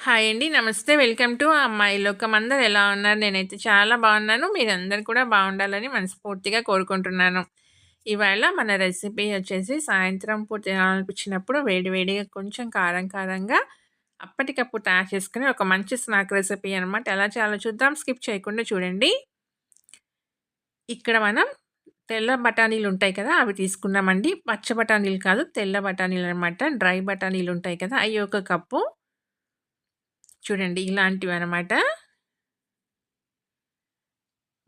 Hi అండి. నమస్తే. Welcome to అమ్మాయి లోకం. అందరు ఎలా ఉన్నారు? నేనైతే చాలా బాగున్నాను. మీరందరూ కూడా బాగుండాలని మనస్ఫూర్తిగా కోరుకుంటున్నాను. ఇవాళ మన రెసిపీ వచ్చేసి సాయంత్రం పూట తినాలనిపించినప్పుడు వేడివేడిగా కొంచెం కారం కారంగా అప్పటికప్పుడు తయారు చేసుకుని ఒక మంచి స్నాక్ రెసిపీ అనమాట. ఎలా చేయాలో చూద్దాం. స్కిప్ చేయకుండా చూడండి. ఇక్కడ మనం తెల్ల బఠానీలు ఉంటాయి కదా! అవి తీసుకున్నామండి. పచ్చ బఠానీలు కాదు తెల్ల బఠానీలు అనమాట. డ్రై బఠానీలు ఉంటాయి కదా! అవి ఒక కప్పు. చూడండి ఇలాంటివి అనమాట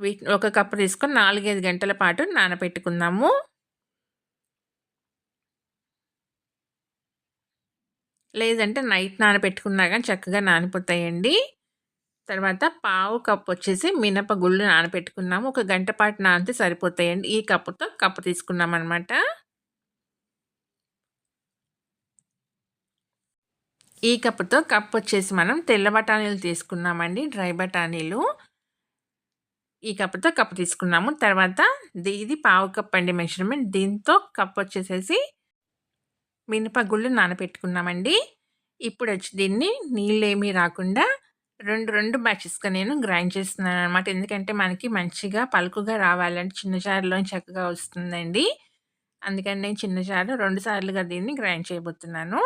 వీటిని ఒక కప్పు తీసుకొని 4, 5 గంటల పాటు నానబెట్టుకుందాము. లేదంటే నైట్ నానబెట్టుకున్నా కానీ చక్కగా నానిపోతాయండి. తర్వాత పావు కప్ వచ్చేసి మినపగుళ్ళు నానబెట్టుకున్నాము. ఒక గంట పాటు నానితే సరిపోతాయండి. ఈ కప్పుతో కప్పు తీసుకున్నాం అనమాట ఈ కప్పుతో కప్ వచ్చేసి మనం తెల్ల బఠానీలు తీసుకున్నామండి. డ్రై బఠానీలు. ఈ కప్పుతో కప్ తీసుకున్నాము. తర్వాత ఇది పావు కప్ అండి మెజర్‌మెంట్. దీంతో కప్ వచ్చేసేసి మినపగుళ్ళు నానబెట్టుకున్నామండి. ఇప్పుడొచ్చి దీన్ని నీళ్ళేమీ రాకుండా 2, 2 బ్యాచెస్‌గా నేను గ్రైండ్ చేస్తున్నాను అనమాట ఎందుకంటే మనకి మంచిగా పలుకుగా రావాలంటే చిన్న జార్‌లోని చక్కగా వస్తుందండి. అందుకని నేను చిన్న చారు రెండు సార్లుగా దీన్ని గ్రైండ్ చేయబోతున్నాను.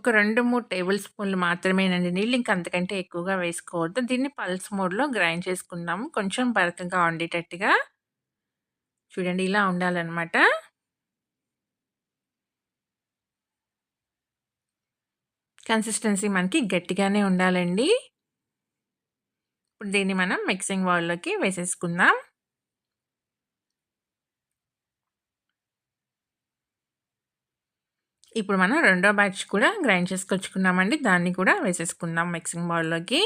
ఒక 2, 3 టేబుల్ స్పూన్లు మాత్రమేనండి నీళ్ళు. ఇంకా అంతకంటే ఎక్కువగా వేసుకోవద్దు. దీన్ని పల్స్ మోడ్‌లో గ్రైండ్ చేసుకుందాము. కొంచెం బరకగా ఉండేటట్టుగా. చూడండి ఇలా ఉండాలన్నమాట కన్సిస్టెన్సీ మనకి గట్టిగానే ఉండాలండి. ఇప్పుడు దీన్ని మనం మిక్సింగ్ బౌల్‌లోకి వేసేసుకుందాం. ఇప్పుడు మనం రెండో బ్యాచ్ కూడా గ్రైండ్ చేసుకొచ్చుకున్నామండి. దాన్ని కూడా వేసేసుకుందాం మిక్సింగ్ బౌల్‌లోకి.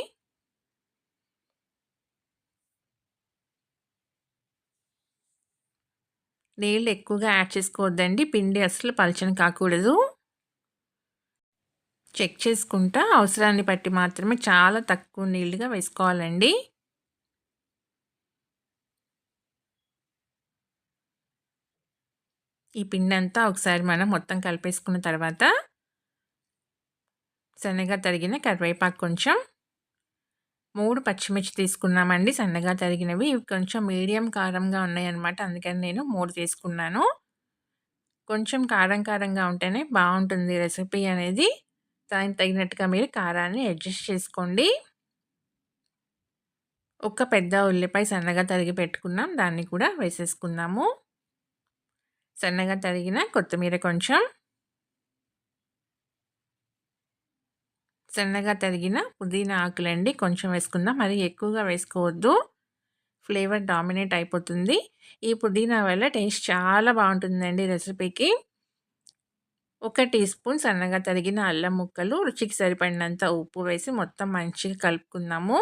నీళ్ళు ఎక్కువగా యాడ్ చేసుకోవద్దండి. పిండి అస్సలు పలచని కాకూడదు. చెక్ చేసుకుంటా అవసరాన్ని బట్టి మాత్రమే చాలా తక్కువ నీళ్ళుగా వేసుకోవాలండి. ఈ పిండి అంతా ఒకసారి మనం మొత్తం కలిపేసుకున్న తర్వాత సన్నగా తరిగిన కరివేపాకు కొంచెం మూడు పచ్చిమిర్చి తీసుకున్నామండి సన్నగా తరిగినవి. ఇవి కొంచెం మీడియం కారంగా ఉన్నాయన్నమాట. అందుకని నేను మూడు తీసుకున్నాను. కొంచెం కారం కారంగా ఉంటేనే బాగుంటుంది రెసిపీ అనేది. దానికి తగినట్టుగా మీరు కారాన్ని అడ్జస్ట్ చేసుకోండి. ఒక పెద్ద ఉల్లిపాయ సన్నగా తరిగి పెట్టుకున్నాం. దాన్ని కూడా వేసేసుకున్నాము సన్నగా తరిగిన కొత్తిమీర కొంచెం. సన్నగా తరిగిన పుదీనా ఆకులండి కొంచెం వేసుకుందాం. మరి ఎక్కువగా వేసుకోవద్దు. ఫ్లేవర్ డామినేట్ అయిపోతుంది. ఈ పుదీనా వల్ల టేస్ట్ చాలా బాగుంటుందండి రెసిపీకి. ఒక టీ స్పూన్ సన్నగా తరిగిన అల్లం ముక్కలు, రుచికి సరిపడినంత ఉప్పు వేసి మొత్తం మంచిగా కలుపుకుందాము.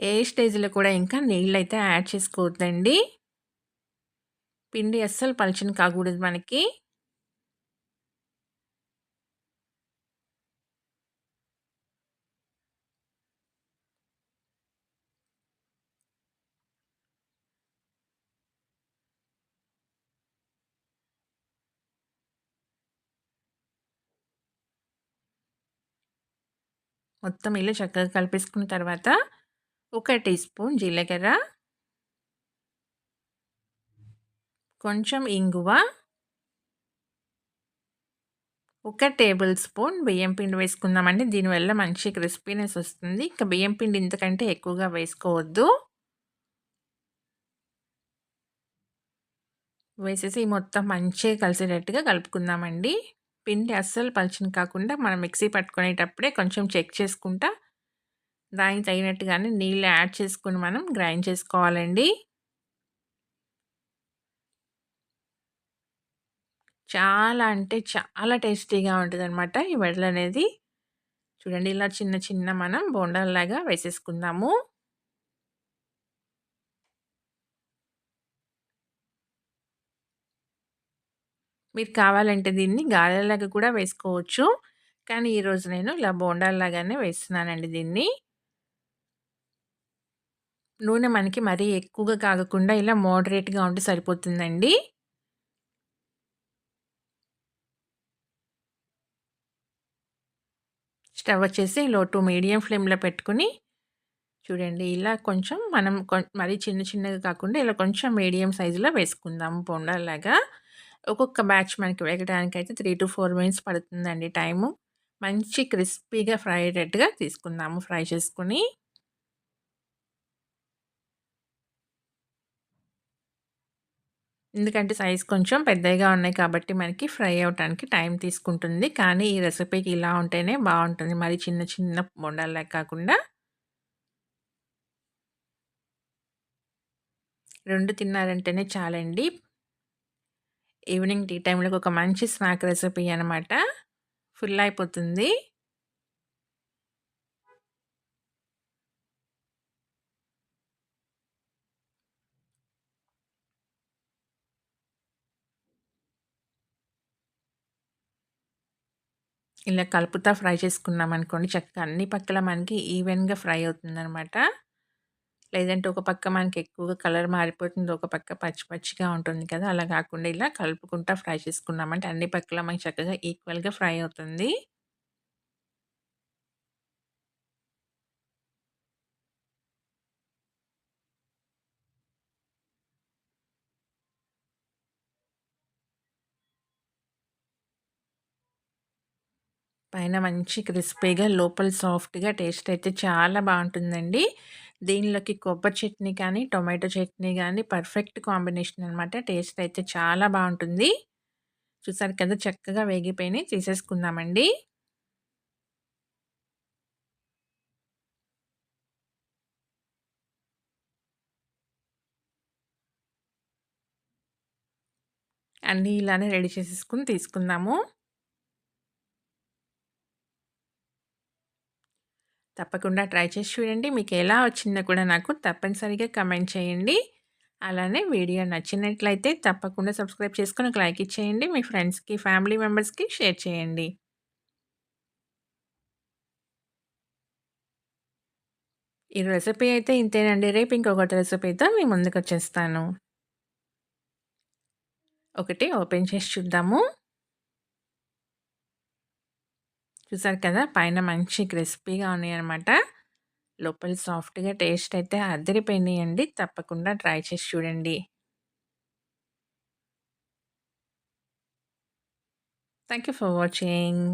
ఏ స్టేజ్‌లో కూడా ఇంకా నీళ్ళైతే యాడ్ చేసుకోవద్దండి. పిండి అస్సలు పలచని కాకూడదు మనకి. మొత్తం ఇలా చక్కగా కలిపేసుకున్న తర్వాత ఒక టీ స్పూన్ జీలకర్ర కొంచెం ఇంగువ ఒక టేబుల్ స్పూన్ బియ్యం పిండి వేసుకుందామండి. దీనివల్ల మంచి క్రిస్పీనెస్ వస్తుంది. ఇంకా బియ్యం పిండి ఇంతకంటే ఎక్కువగా వేసుకోవద్దు. వేసేసి మొత్తం మంచిగా కలిసేటట్టుగా కలుపుకుందామండి. పిండి అస్సలు పలిచిన కాకుండా మనం మిక్సీ పట్టుకునేటప్పుడే కొంచెం చెక్ చేసుకుంటా దానికి తగినట్టుగానే నీళ్ళు యాడ్ చేసుకుని మనం గ్రైండ్ చేసుకోవాలండి. చాలా అంటే చాలా టేస్టీగా ఉంటదనమాట ఈ వడలనేది. చూడండి ఇలా చిన్న చిన్న మనం బోండాల్లాగా వేసేసుకుందాము. మీరు కావాలంటే దీన్ని గారెలాగా కూడా వేసుకోవచ్చు. కానీ ఈరోజు నేను ఇలా బోండాల్లాగానే వేస్తున్నానండి దీన్ని. నూనె మనకి మరీ ఎక్కువగా కాగకుండా ఇలా మోడరేట్‌గా ఉంటే సరిపోతుందండి. స్టవ్ వచ్చేసి లో టు మీడియం ఫ్లేమ్‌లో పెట్టుకొని చూడండి ఇలా కొంచెం మనం కొం మరీ చిన్న చిన్నగా కాకుండా ఇలా కొంచెం మీడియం సైజులో వేసుకుందాం పొండలాగా ఒక్కొక్క బ్యాచ్ మనకి వెయ్యటానికైతే త్రీ టూ ఫోర్ మినిట్స్ పడుతుందండి టైము. మంచి క్రిస్పీగా ఫ్రై అయ్యేటట్టుగా తీసుకుందాము ఫ్రై చేసుకుని ఎందుకంటే సైజ్ కొంచెం పెద్దగా ఉన్నాయి కాబట్టి మనకి ఫ్రై అవ్వటానికి టైం తీసుకుంటుంది. కానీ ఈ రెసిపీకి ఇలా ఉంటేనే బాగుంటుంది మరి చిన్న చిన్న బొండాలే కాకుండా. రెండు తిన్నారంటేనే చాలండి. ఈవినింగ్ టీ టైంలోకి ఒక మంచి స్నాక్ రెసిపీ అనమాట. ఫుల్ అయిపోతుంది. ఇలా కలుపుతా ఫ్రై చేసుకున్నామనుకోండి చక్కగా అన్ని పక్కల మనకి ఈవెన్‌గా ఫ్రై అవుతుందనమాట. లేదంటే ఒక పక్క మనకి ఎక్కువగా కలర్ మారిపోతుంది. ఒక పక్క పచ్చి పచ్చిగా ఉంటుంది కదా! అలా కాకుండా ఇలా కలుపుకుంటా ఫ్రై చేసుకున్నామంటే అన్ని పక్కల మనకి చక్కగా ఈక్వల్‌గా ఫ్రై అవుతుంది. పైన మంచి క్రిస్పీగా లోపల సాఫ్ట్‌గా టేస్ట్ అయితే చాలా బాగుంటుందండి దీనిలోకి కొబ్బరి చట్నీ కానీ, టొమాటో చట్నీ కానీ పర్ఫెక్ట్ కాంబినేషన్ అనమాట. టేస్ట్ అయితే చాలా బాగుంటుంది చూసారు కదా! చక్కగా వేగిపోయినాయి తీసేసుకుందామండి. అన్నీ ఇలానే రెడీ చేసేసుకుని తీసుకుందాము. తప్పకుండా ట్రై చేసి చూడండి. మీకు ఎలా వచ్చిందో కూడా నాకు తప్పనిసరిగా కమెంట్ చేయండి. అలానే వీడియో నచ్చినట్లయితే తప్పకుండా సబ్స్క్రైబ్ చేసుకొని ఒక లైక్ ఇచ్చేయండి. మీ ఫ్రెండ్స్‌కి, ఫ్యామిలీ మెంబర్స్‌కి షేర్ చేయండి. ఈ రెసిపీ అయితే ఇంతేనండి. రేపు ఇంకొకటి రెసిపీతో మీ ముందుకొచ్చేస్తాను. ఒకటి ఓపెన్ చేసి చూద్దాము. చూసారు కదా! పైన మంచి క్రిస్పీగా ఉన్నాయన్నమాట. లోపల సాఫ్ట్‌గా టేస్ట్ అయితే అదిరిపోయినాయండి. తప్పకుండా ట్రై చేసి చూడండి. Thank you for watching.